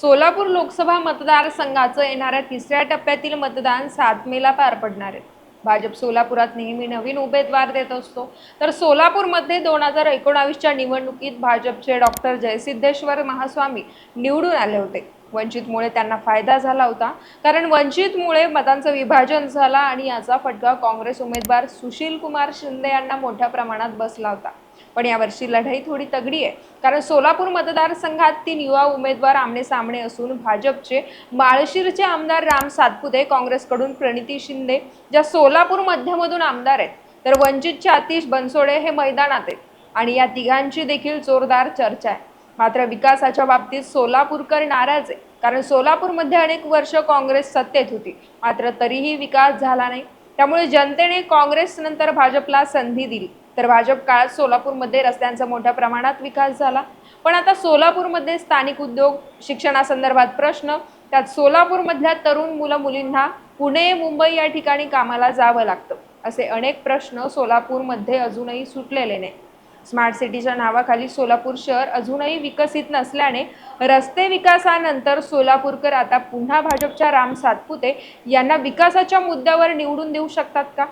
सोलापूर लोकसभा मतदारसंघाचं येणाऱ्या तिसऱ्या टप्प्यातील मतदान सात मेला पार पडणार आहे. भाजप सोलापुरात नेहमी नवीन उमेदवार देत असतो. तर सोलापूरमध्ये दोन हजार एकोणावीसच्या निवडणुकीत भाजपचे डॉक्टर जयसिद्धेश्वर महास्वामी निवडून आले होते. वंचितमुळे त्यांना फायदा झाला होता. कारण वंचितमुळे मतांचं विभाजन झाला आणि याचा फटका काँग्रेस उमेदवार सुशील कुमार शिंदे यांना मोठ्या प्रमाणात बसला होता. पण यावर्षी लढाई थोडी तगडी आहे. कारण सोलापूर मतदारसंघात तीन युवा उमेदवार आमने सामने असून भाजपचे माळशिरचे आमदार राम सातपुते काँग्रेसकडून प्रणिती शिंदे ज्या सोलापूर मध्यमधून आमदार आहेत. तर वंचितचे आतिश बनसोडे हे मैदानात आहेत. आणि या तिघांची देखील जोरदार चर्चा आहे. मात्र विकासाच्या बाबतीत सोलापूरकर नाराज आहे. कारण सोलापूरमध्ये अनेक वर्ष काँग्रेस सत्तेत होती. मात्र तरीही विकास झाला नाही. त्यामुळे जनतेने काँग्रेस नंतर भाजपला संधी दिली. तर भाजप काळात सोलापूरमध्ये रस्त्यांचा मोठ्या प्रमाणात विकास झाला. पण आता सोलापूरमध्ये स्थानिक उद्योग शिक्षणासंदर्भात प्रश्न त्यात सोलापूरमधल्या तरुण मुलं मुलींना पुणे मुंबई या ठिकाणी कामाला जावं लागतं. असे अनेक प्रश्न सोलापूरमध्ये अजूनही सुटलेले नाही स्मार्ट सिटीच्या नावाखाली सोलापूर शहर अजूनही विकसित नसल्याने रस्ते विकासानंतर सोलापूरकर आता पुन्हा भाजपच्या राम सातपुते यांना विकासाच्या मुद्द्यावर निवडून देऊ शकतात का?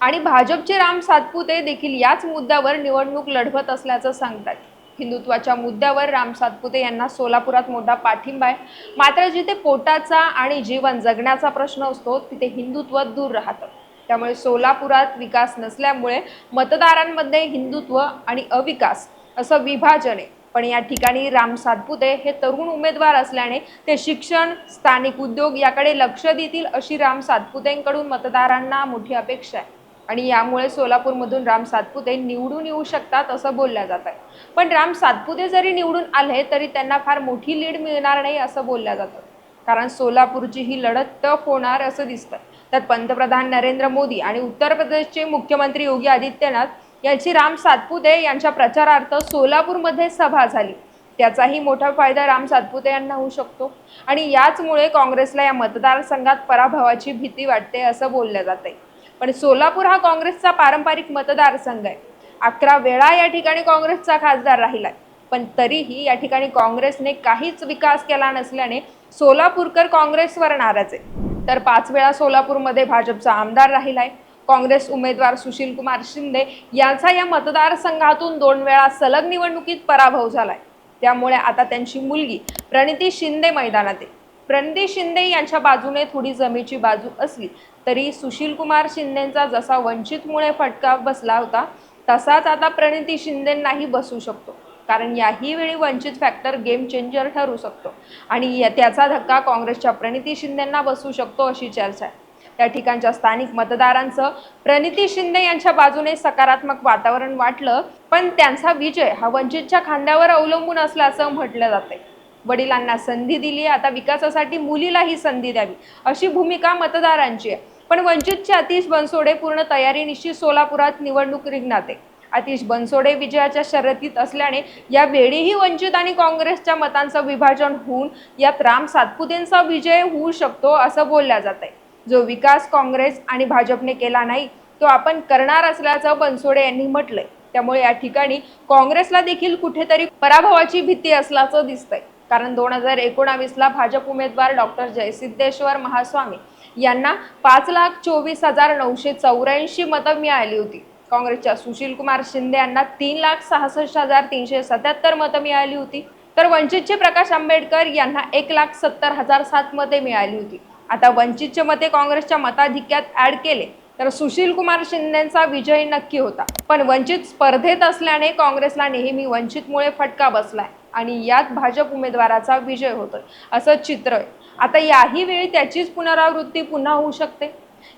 आणि भाजपचे राम सातपुते देखील याच मुद्द्यावर निवडणूक लढवत असल्याचं सांगतात. हिंदुत्वाच्या मुद्द्यावर राम सातपुते यांना सोलापुरात मोठा पाठिंबा आहे. मात्र जिथे पोटाचा आणि जीवन जगण्याचा प्रश्न असतो तिथे हिंदुत्व दूर राहतं. त्यामुळे सोलापुरात विकास नसल्यामुळे मतदारांमध्ये हिंदुत्व आणि अविकास असं विभाजन आहे. पण या ठिकाणी राम सातपुते हे तरुण उमेदवार असल्याने ते शिक्षण स्थानिक उद्योग याकडे लक्ष देतील अशी राम सातपुतेंकडून मतदारांना मोठी अपेक्षा आहे. आणि यामुळे सोलापूरमधून राम सातपुते निवडून येऊ शकतात असं बोलल्या जात आहे. पण राम सातपुते जरी निवडून आले तरी त्यांना फार मोठी लीड मिळणार नाही असं बोलल्या जातं. कारण सोलापूरची ही लढत टफ होणार असं दिसतं. त्यात पंतप्रधान नरेंद्र मोदी आणि उत्तर प्रदेशचे मुख्यमंत्री योगी आदित्यनाथ यांची राम सातपुते यांच्या प्रचारार्थ सोलापूरमध्ये सभा झाली. त्याचाही मोठा फायदा राम सातपुते यांना होऊ शकतो. आणि याचमुळे काँग्रेसला या मतदारसंघात पराभवाची भीती वाटते असं बोललं जाते पण सोलापूर हा काँग्रेसचा पारंपरिक मतदारसंघ आहे. अकरा वेळा या ठिकाणी काँग्रेसचा खासदार राहिला आहे पण तरीही या ठिकाणी काँग्रेसने काहीच विकास केला नसल्याने सोलापूरकर काँग्रेसवर नाराज आहे. तर पाच वेळा सोलापूरमध्ये भाजपचा आमदार राहिलाय. काँग्रेस उमेदवार सुशील कुमार शिंदे यांचा या मतदारसंघातून दोन वेळा सलग निवडणुकीत पराभव झालाय. त्यामुळे आता त्यांची मुलगी प्रणिती शिंदे मैदानात आहे. प्रणिती शिंदे यांच्या बाजूने थोडी जमेची बाजू असली तरी सुशील कुमार शिंदेचा जसा वंचितमुळे फटका बसला होता तसाच आता प्रणिती शिंदेंनाही बसू शकतो. कारण याही वेळी वंचित फॅक्टर गेम चेंजर ठरू शकतो. आणि या- त्याचा धक्का काँग्रेसच्या प्रणिती शिंदेंना बसू शकतो अशी चर्चा आहे. त्या ठिकाणच्या स्थानिक मतदारांचं प्रणिती शिंदे यांच्या बाजूने सकारात्मक वातावरण वाटलं पण त्यांचा विजय हा वंचितच्या खांद्यावर अवलंबून असल्याचं म्हटलं जाते वडिलांना संधी दिली आता विकासासाठी मुलीलाही संधी द्यावी अशी भूमिका मतदारांची आहे. पण वंचितचे अतिश बनसोडे पूर्ण तयारीनिशी सोलापुरात निवडणूक रिंगणात आहे. आतिश बनसोडे विजयाच्या शर्यतीत असल्याने यावेळीही वंचित आणि काँग्रेसच्या मतांचं विभाजन होऊन यात राम सातपुतेंचा विजय होऊ शकतो असं बोलल्या जात आहे. जो विकास काँग्रेस आणि भाजपने केला नाही तो आपण करणार असल्याचं बनसोडे यांनी म्हटलंय. त्यामुळे या ठिकाणी काँग्रेसला देखील कुठेतरी पराभवाची भीती असल्याचं दिसतंय. कारण दोन हजार एकोणावीसला भाजप उमेदवार डॉक्टर जयसिद्धेश्वर महास्वामी यांना पाच लाख चोवीस हजार नऊशे चौऱ्याऐंशी मतं मिळाली होती. काँग्रेसच्या सुशील कुमार शिंदे यांना तीन लाख सहासष्ट हजार तीनशे सत्याहत्तर मतं मिळाली होती. तर वंचितचे प्रकाश आंबेडकर यांना एक लाख सत्तर हजार सात मते मिळाली होती. आता वंचितचे मते काँग्रेसच्या मताधिक्यात ऍड केले तर सुशील कुमार शिंदेचा विजय नक्की होता. पण वंचित स्पर्धेत असल्याने काँग्रेसला नेहमी वंचितमुळे फटका बसलाय आणि यात भाजप उमेदवाराचा विजय होतोय असं चित्र आहे. आता याही वेळी त्याचीच पुनरावृत्ती पुन्हा होऊ शकते?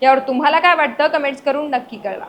यावर तुम्हाला काय वाटतं? कमेंट्स करून नक्की कळवा.